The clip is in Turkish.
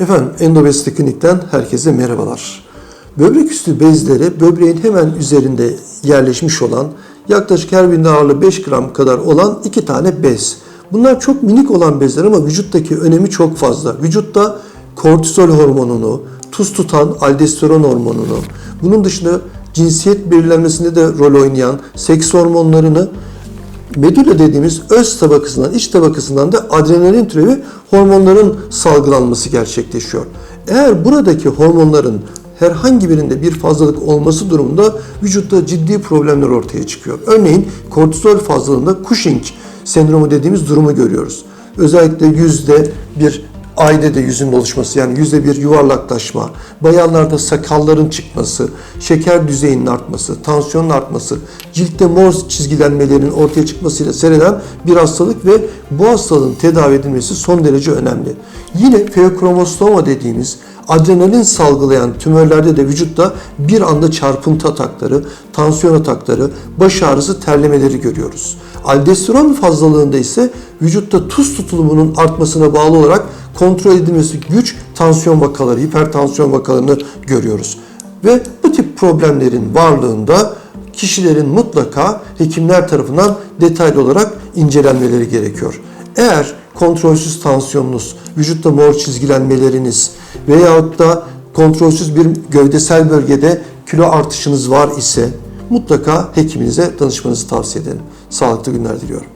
Efendim Endobesite Klinik'ten herkese merhabalar. Böbrek üstü bezleri böbreğin hemen üzerinde yerleşmiş olan yaklaşık her birinde ağırlığı 5 gram kadar olan iki tane bez. Bunlar çok minik olan bezler ama vücuttaki önemi çok fazla. Vücutta kortizol hormonunu, tuz tutan aldosteron hormonunu, bunun dışında cinsiyet belirlenmesinde de rol oynayan seks hormonlarını Medula dediğimiz öz tabakasından, iç tabakasından da adrenalin türevi hormonların salgılanması gerçekleşiyor. Eğer buradaki hormonların herhangi birinde bir fazlalık olması durumunda vücutta ciddi problemler ortaya çıkıyor. Örneğin kortizol fazlalığında Cushing sendromu dediğimiz durumu görüyoruz. Özellikle yüzde bir ayda da yüzün oluşması yani yüzde bir yuvarlaklaşma, bayanlarda sakalların çıkması, şeker düzeyinin artması, tansiyonun artması, ciltte mor çizgilenmelerin ortaya çıkmasıyla seyreden bir hastalık ve bu hastalığın tedavi edilmesi son derece önemli. Yine feokromostoma dediğimiz adrenalin salgılayan tümörlerde de vücutta bir anda çarpıntı atakları, tansiyon atakları, baş ağrısı, terlemeleri görüyoruz. Aldosteron fazlalığında ise vücutta tuz tutulumunun artmasına bağlı olarak kontrol edilmesi güç tansiyon vakaları, hipertansiyon vakalarını görüyoruz. Ve bu tip problemlerin varlığında kişilerin mutlaka hekimler tarafından detaylı olarak incelenmeleri gerekiyor. Eğer kontrolsüz tansiyonunuz, vücutta mor çizgilenmeleriniz veyahut da kontrolsüz bir gövdesel bölgede kilo artışınız var ise mutlaka hekiminize danışmanızı tavsiye ederim. Sağlıklı günler diliyorum.